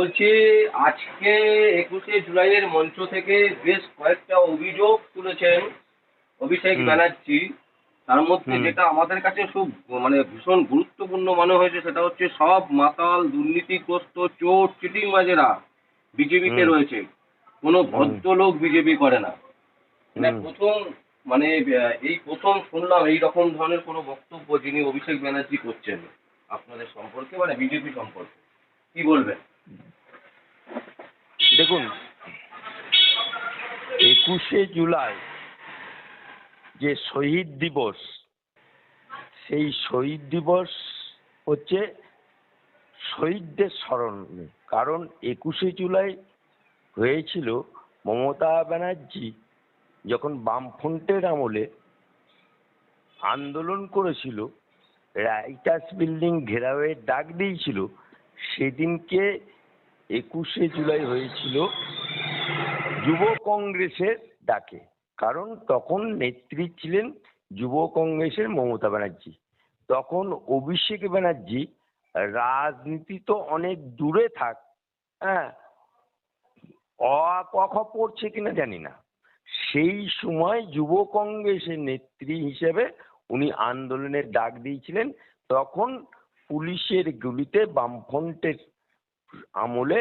বলছি আজকে একুশে জুলাইয়ের মঞ্চ থেকে বেশ কয়েকটা অভিযোগ তুলেছেন অভিষেক ব্যানার্জি। তার মধ্যে যেটা আমাদের কাছে খুব মানে ভীষণ গুরুত্বপূর্ণ মনে হয়েছে সেটা হচ্ছে সব মাতাল দুর্নীতিগ্রস্ত চোর চিটিংবাজেরা বিজেপিতে। রয়েছে। কোনো ভদ্রলোক বিজেপি করে না। মানে প্রথম মানে এই প্রথম শুনলাম এই রকম ধরনের কোনো বক্তব্য যিনি অভিষেক ব্যানার্জি করছেন আপনাদের সম্পর্কে মানে বিজেপি সম্পর্কে। কি বলবেন? দেখুন, একুশে জুলাই যে শহীদ দিবস, সেই শহীদ দিবস হচ্ছে শহীদদের স্মরণে। কারণ একুশে জুলাই হয়েছিল মমতা ব্যানার্জি যখন বামফ্রন্টের আমলে আন্দোলন করেছিল, রাইটার্স বিল্ডিং ঘেরাওয়ের ডাক দিয়েছিল, সেদিনকে একুশে জুলাই হয়েছিল যুব কংগ্রেসের ডাকে। কারণ তখন নেত্রী ছিলেন যুব কংগ্রেসের মমতা ব্যানার্জি। তখন অভিষেক ব্যানার্জি রাজনীতি তো অনেক দূরে থাক হ্যাঁ অ আ, ক খ পড়ছে কিনা জানি না। সেই সময় যুব কংগ্রেসের নেত্রী হিসেবে উনি আন্দোলনের ডাক দিয়েছিলেন। তখন পুলিশের গুলিতে বামফ্রন্টের আমলে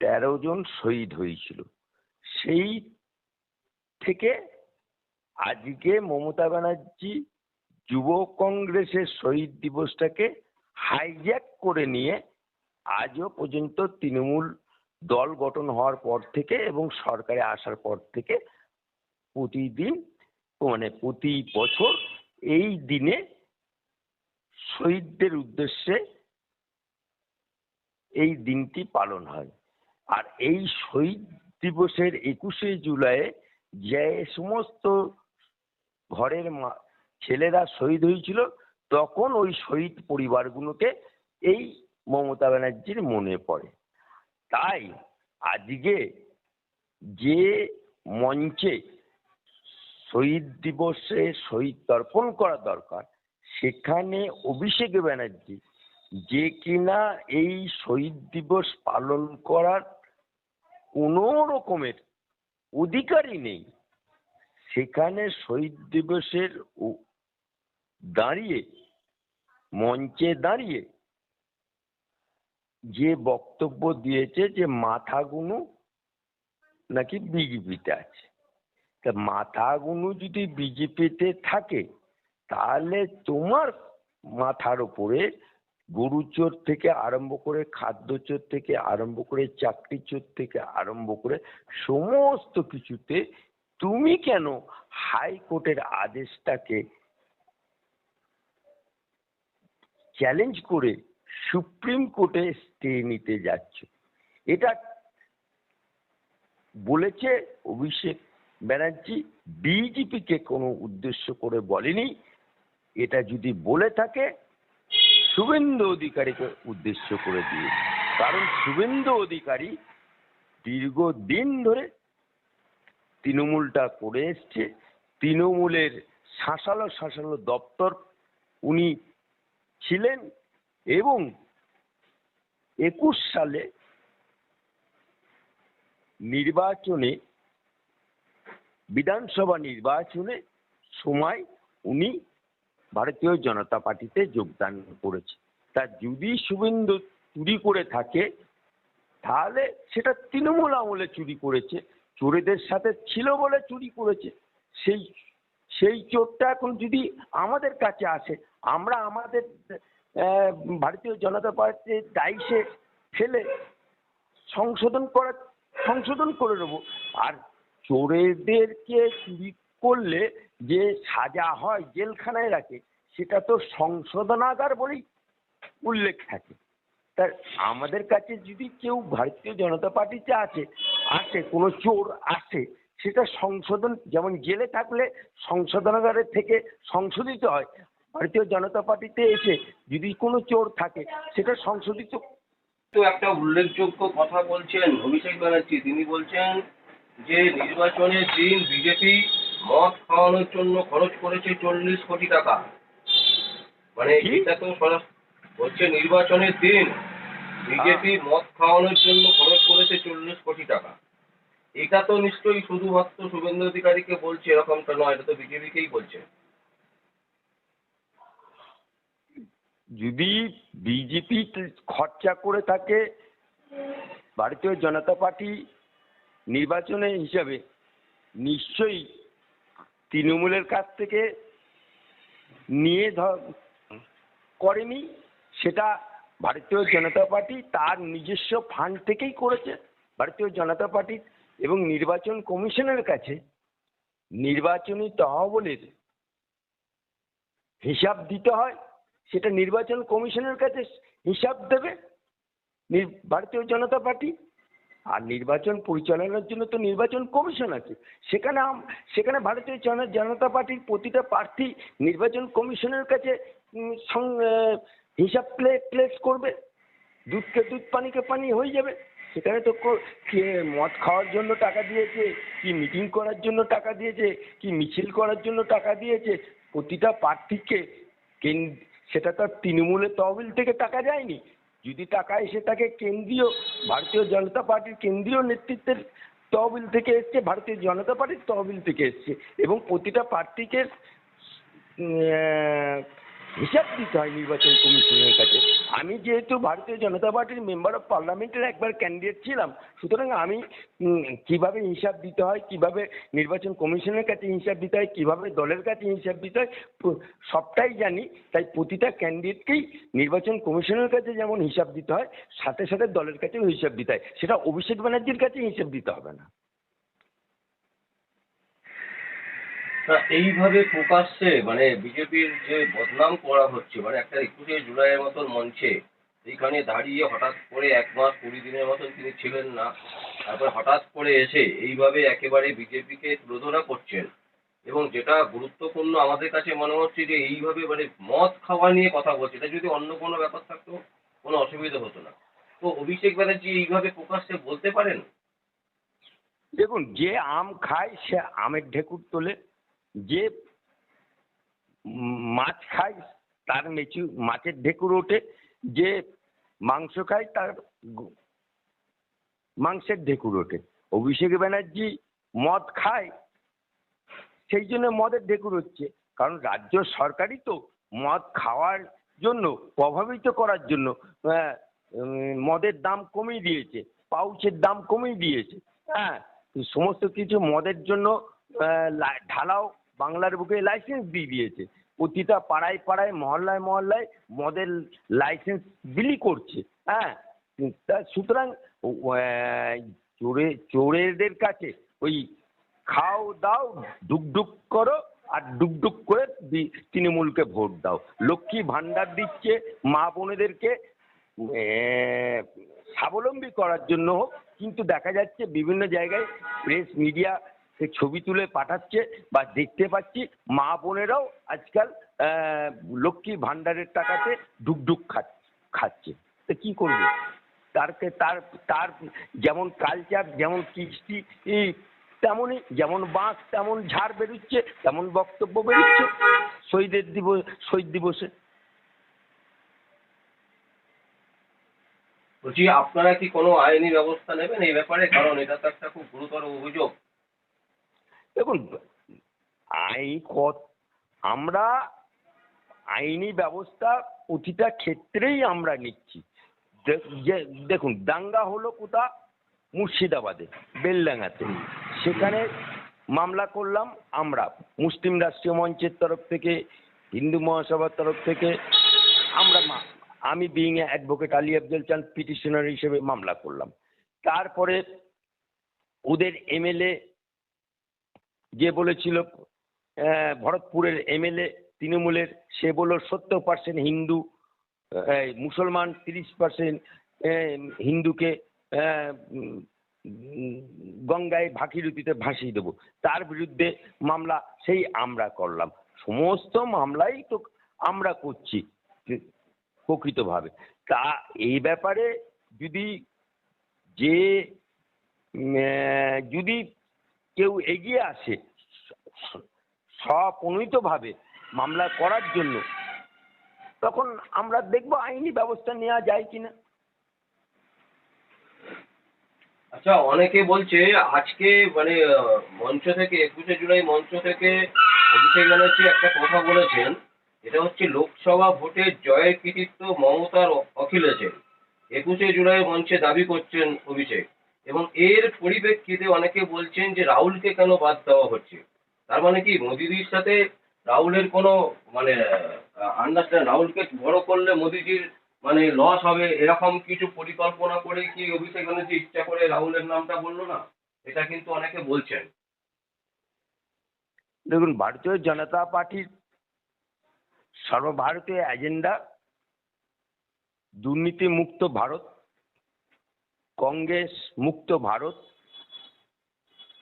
তেরো জন শহীদ হয়েছিল। সেই থেকে আজকে মমতা ব্যানার্জি যুব কংগ্রেসের শহীদ দিবসটাকে হাইজ্যাক করে নিয়ে আজও পর্যন্ত তৃণমূল দল গঠন হওয়ার পর থেকে এবং সরকারে আসার পর থেকে প্রতিদিন মানে প্রতি বছর এই দিনে শহীদদের উদ্দেশ্যে এই দিনটি পালন হয়। আর এই শহীদ দিবসের একুশে জুলাই যে সমস্ত ঘরের ছেলেরা শহীদ হয়েছিল, তখন ওই শহীদ পরিবারগুলোকে এই মমতা ব্যানার্জির মনে পড়ে। তাই আজকে যে মঞ্চে শহীদ দিবসে শহীদ তর্পণ করা দরকার, সেখানে অভিষেক ব্যানার্জি যে কিনা এই শহীদ দিবস পালন করার কোনো রকমের অধিকারই নেই। সেখানে শহীদ দিবসের দাঁড়িয়ে, মঞ্চে দাঁড়িয়ে যে বক্তব্য দিয়েছে যে মাথাগুলো নাকি বিজেপিতে আছে। তা মাথাগুলো যদি বিজেপিতে থাকে, তাহলে তোমার মাথার উপরে গরু চোর থেকে আরম্ভ করে খাদ্য চোর থেকে আরম্ভ করে চাকরি চোর থেকে আরম্ভ করে সমস্ত কিছুতে তুমি কেন হাইকোর্টের আদেশটাকে চ্যালেঞ্জ করে সুপ্রিম কোর্টে স্টে নিতে যাচ্ছ? এটা বলেছে অভিষেক ব্যানার্জি। বিজেপিকে কোনো উদ্দেশ্য করে বলেনি। এটা যদি বলে থাকে শুভেন্দু অধিকারীকে উদ্দেশ্য করে দিয়ে কারণ শুভেন্দু অধিকারী দীর্ঘদিন ধরে তৃণমূলটা করে এসছে। তৃণমূলের শাসালো শাসালো দপ্তর উনি ছিলেন এবং একুশ সালে নির্বাচনে, বিধানসভা নির্বাচনে সময় উনি ভারতীয় জনতা পার্টিতে যোগদান করেছে। তা যদি শুভেন্দু চুরি করে থাকে, তাহলে সেটা তৃণমূল আমলে চুরি করেছে। চোরেদের সাথে ছিল বলে চুরি করেছে। সেই সেই চোরটা এখন যদি আমাদের কাছে আসে, আমরা আমাদের ভারতীয় জনতা পার্টির দায়িত্বে ফেলে সংশোধন করার, সংশোধন করে নেব আর চোরেদেরকে চুরি করলে যে সাজা হয় জেলখানায় রাখে, সেটা তো সংশোধনাগার বলেই উল্লেখ থাকে। তা আমাদের কাছে যদি কেউ ভারতীয় জনতা পার্টিতে আছে আসে, কোনো চোর আসে, সেটা সংশোধন, যেমন জেলে থাকলে সংশোধনাগারের থেকে সংশোধিত হয়, ভারতীয় জনতা পার্টিতে এসে যদি কোনো চোর থাকে, সেটা সংশোধিত তো একটা উল্লেখযোগ্য কথা বলছেন অভিষেক ব্যানার্জি। তিনি বলছেন যে, নির্বাচনের দিন বিজেপি মদ খাওয়ানোর জন্য খরচ করেছে চল্লিশ কোটি টাকা। মানে এটা তো হচ্ছে নির্বাচনের দিন বিজেপি মদ খাওয়ানোর জন্য খরচ করেছে চল্লিশ কোটি টাকা। এটা তো নিশ্চয়ই শুধুমাত্র শুভেন্দু অধিকারীকে বলছে এরকমটা নয় এটা তো বিজেপিকেই বলছে। যদি বিজেপি খরচা করে থাকে ভারতীয় জনতা পার্টি নির্বাচনে হিসাবে নিশ্চয়ই তৃণমূলের কাছ থেকে নিয়ে ধর, করেনি, সেটা ভারতীয় জনতা পার্টি তার নিজস্ব ফান্ড থেকেই করেছে। ভারতীয় জনতা পার্টি এবং নির্বাচন কমিশনের কাছে নির্বাচনী তহবিলের হিসাব দিতে হয়, সেটা নির্বাচন কমিশনের কাছে হিসাব দেবে। ভারতীয় জনতা পার্টি আর নির্বাচন পরিচালনার জন্য তো নির্বাচন কমিশন আছে। সেখানে সেখানে ভারতীয় জন- জনতা পার্টির প্রতিটা প্রার্থী নির্বাচন কমিশনের কাছে হিসাব প্লে, প্লেস করবে। দুধকে দুধ পানিকে পানি হয়ে যাবে। সেখানে তো কো- মদ খাওয়ার জন্য টাকা দিয়েছে, কি মিটিং করার জন্য টাকা দিয়েছে, কি মিছিল করার জন্য টাকা দিয়েছে, প্রতিটা প্রার্থীকে সেটা তো আর তৃণমূলের তহবিল থেকে টাকা যায়নি। যদি টাকা এসে থাকে কেন্দ্রীয় ভারতীয় জনতা পার্টির কেন্দ্রীয় নেতৃত্বের তহবিল থেকে এসছে, ভারতীয় জনতা পার্টির তহবিল থেকে এসছে এবং প্রতিটা প্রার্থীকে হিসাব দিতে হয় নির্বাচন কমিশনের কাছে। আমি যেহেতু ভারতীয় জনতা পার্টির মেম্বার অফ পার্লামেন্টের একবার ক্যান্ডিডেট ছিলাম, সুতরাং আমি কীভাবে হিসাব দিতে হয়, কীভাবে নির্বাচন কমিশনের কাছে হিসাব দিতে হয়, কীভাবে দলের কাছে হিসাব দিতে হয় সবটাই জানি। তাই প্রতিটা ক্যান্ডিডেটকেই নির্বাচন কমিশনের কাছে যেমন হিসাব দিতে হয়, সাথে সাথে দলের কাছেও হিসাব দিতে হয়। সেটা অভিষেক ব্যানার্জির কাছে হিসাব দিতে হবে না। তা এইভাবে প্রকাশ্যে মানে বিজেপির যে বদনাম করা হচ্ছে মানে একটা একুশে জুলাইয়ের মতন মঞ্চে, এইখানে দাঁড়িয়ে হঠাৎ করে এক মাস কুড়ি দিনের মতন তিনি ছিলেন না, তারপর হঠাৎ করে এসে এইভাবে একেবারে বিজেপিকে তুলোধনা করছেন। এবং যেটা গুরুত্বপূর্ণ, আমাদের কাছে মনে হচ্ছে যে এইভাবে মানে মদ খাওয়া নিয়ে কথা বলছে, এটা যদি অন্য কোনো ব্যাপার থাকতো, কোনো অসুবিধা হতো না। তো অভিষেক ব্যানার্জি এইভাবে প্রকাশ্যে বলতে পারেন? দেখুন, যে আম খায় সে আমের ঢেকুর তোলে যে মাছ খায়, তার মেচু মাছের ঢেকুর ওঠে। যে মাংস খায়, তার মাংসের ঢেকুর ওঠে। অভিষেক ব্যানার্জি মদ খায়, সেই জন্য মদের ঢেকুর হচ্ছে। কারণ রাজ্য সরকারই তো মদ খাওয়ার জন্য, প্রভাবিত করার জন্য মদের দাম কমিয়ে দিয়েছে, পাউচের দাম কমিয়ে দিয়েছে। হ্যাঁ সমস্ত কিছু মদের জন্য ঢালাও বাংলার বুকে লাইসেন্স দিয়ে দিয়েছে। প্রতিটা পাড়ায় পাড়ায়, মহল্লায় মহল্লায় মদের লাইসেন্স বিলি করছে হ্যাঁ? তা সুতরাং চোরে, চোরেদের কাছে ওই খাও দাও, ডুকডুক করো আর ডুকডুক করে তৃণমূলকে ভোট দাও। লক্ষ্মী ভাণ্ডার দিচ্ছে মা বোনেদেরকে স্বাবলম্বী করার জন্য হোক, কিন্তু দেখা যাচ্ছে বিভিন্ন জায়গায় প্রেস মিডিয়া ছবি তুলে পাঠাচ্ছে বা দেখতে পাচ্ছি। মা বোনেরাও আজকাল লক্ষ্মী ভাণ্ডারের টাকাতে ডুকডুক খাচ্ছে। তো কি করবে? তারকে তার তার যেমন কালচার, যেমন কৃষ্টি তেমনই যেমন বাঁশ, তেমন ঝাড় বেরোচ্ছে, তেমন বক্তব্য বেরোচ্ছে। শহীদের দিবস, শহীদ দিবসে। বলছি, আপনারা কি কোনো আইনি ব্যবস্থা নেবেন এই ব্যাপারে? কারণ এটা তো একটা খুব গুরুতর অভিযোগ। দেখুন, আইন কত আমরা আইনি ব্যবস্থা প্রতিটা ক্ষেত্রেই আমরা নিচ্ছি। দেখুন, দাঙ্গা হলো কোথা? মুর্শিদাবাদে, বেলডাঙ্গাতে। সেখানে মামলা করলাম আমরা, মুসলিম রাষ্ট্রীয় মঞ্চের তরফ থেকে, হিন্দু মহাসভার তরফ থেকে। আমরা আমি বিইং অ্যাডভোকেট আলী আফজল চাঁদ পিটিশনার হিসেবে মামলা করলাম। তারপরে ওদের এমএলএ যে বলেছিল ভরতপুরের এমএলএ তৃণমূলের, সে বলল, সত্তর পার্সেন্ট হিন্দু মুসলমান, তিরিশ পার্সেন্ট হিন্দুকে গঙ্গায় ভাগীরথীতে ভাসিয়ে দেবো। তার বিরুদ্ধে মামলা, সেই আমরা করলাম। সমস্ত মামলাই তো আমরা করছি, প্রকৃতভাবে। তা এই ব্যাপারে যদি যে যদি কেউ এগিয়ে আসে স্বপ্রণীতভাবে মামলা করার জন্য, তখন আমরা দেখব আইনি ব্যবস্থা নেওয়া যায় কিনা। আচ্ছা অনেকে বলছে আজকে মানে মঞ্চ থেকে, একুশে জুলাই মঞ্চ থেকে অভিষেক ব্যানার্জি একটা কথা বলেছেন এটা হচ্ছে লোকসভা ভোটে জয়ের কৃতিত্ব মমতার অখিলেশের। একুশে জুলাই মঞ্চে দাবি করছেন অভিষেক। এবং এর পরিপ্রেক্ষিতে অনেকে বলছেন যে রাহুলকে কেন বাদ দেওয়া হচ্ছে? তার মানে কি, মোদিজির সাথে রাহুলের কোনো মানে আন্ডারস্ট্যান্ড রাহুলকে বড় করলে মোদিজির মানে লস হবে এরকম কিছু পরিকল্পনা করে কি অভিষেক ব্যানার্জি ইচ্ছা করে রাহুলের নামটা বলল না? এটা কিন্তু অনেকে বলছেন। দেখুন, ভারতীয় জনতা পার্টির সর্বভারতীয় এজেন্ডা দুর্নীতি মুক্ত ভারত। কংগ্রেস, মুক্ত ভারত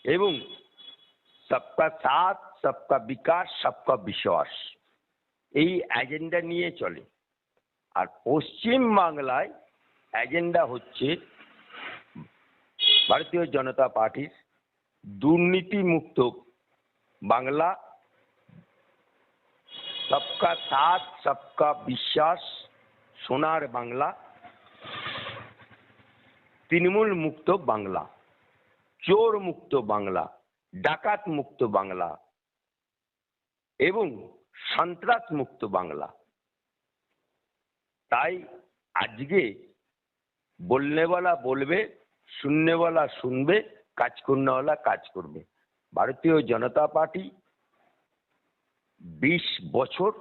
এবং সবকা সাথ, সবকা বিকাশ, সবকা বিশ্বাস। এই এজেন্ডা নিয়ে চলে। আর পশ্চিম বাংলায় এজেন্ডা হচ্ছে ভারতীয় জনতা পার্টির দুর্নীতি মুক্ত বাংলা। সবকা সাথ, সবকা বিশ্বাস, সোনার বাংলা। তৃণমূল মুক্ত বাংলা, চোর মুক্ত বাংলা, ডাকাত মুক্ত বাংলা এবং সন্ত্রাস মুক্ত বাংলা। তাই আজকে বলনেওয়ালা বলবে, শুননেওয়ালা শুনবে কাজ কাজ করবে। ভারতীয় জনতা পার্টি বিশ বছর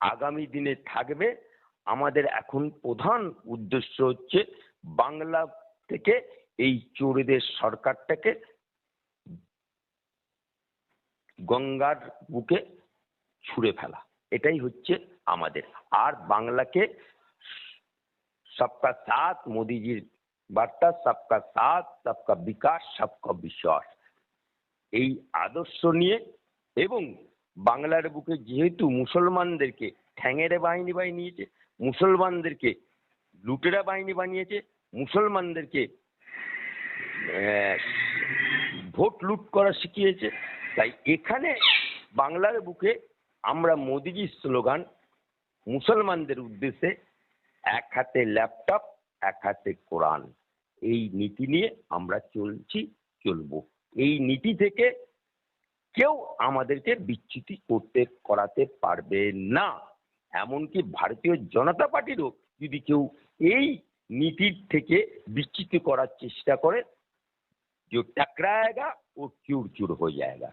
আগামী দিনে থাকবে। আমাদের এখন প্রধান উদ্দেশ্য হচ্ছে বাংলা থেকে এই চোরেদের সরকারটাকে গঙ্গার বুকে ছুঁড়ে ফেলা। এটাই হচ্ছে আমাদের। আর বাংলাকে সবকা সাথ, মোদিজির বার্তা, সবকা সাথ, সবকা বিকাশ, সবকা বিশ্বাস। এই আদর্শ নিয়ে এবং বাংলার বুকে যেহেতু মুসলমানদেরকে ঠ্যাঙেরে বাহিনী বানিয়েছে, মুসলমানদেরকে লুটেরা বাহিনী বানিয়েছে মুসলমানদেরকে ভোট লুট করা শিখিয়েছে। তাই এখানে বাংলার বুকে আমরা মোদিজির স্লোগান, মুসলমানদের উদ্দেশ্যে এক হাতে ল্যাপটপ, এক হাতে কোরআন। এই নীতি নিয়ে আমরা চলছি, চলবো। এই নীতি থেকে কেউ আমাদেরকে বিচ্যুতি করতে, করাতে পারবে না। এমনকি ভারতীয় জনতা পার্টিরও যদি কেউ এই নীতির থেকে বিচ্যুতি করার চেষ্টা করে जो टकराएगा वो चूर चूर हो जाएगा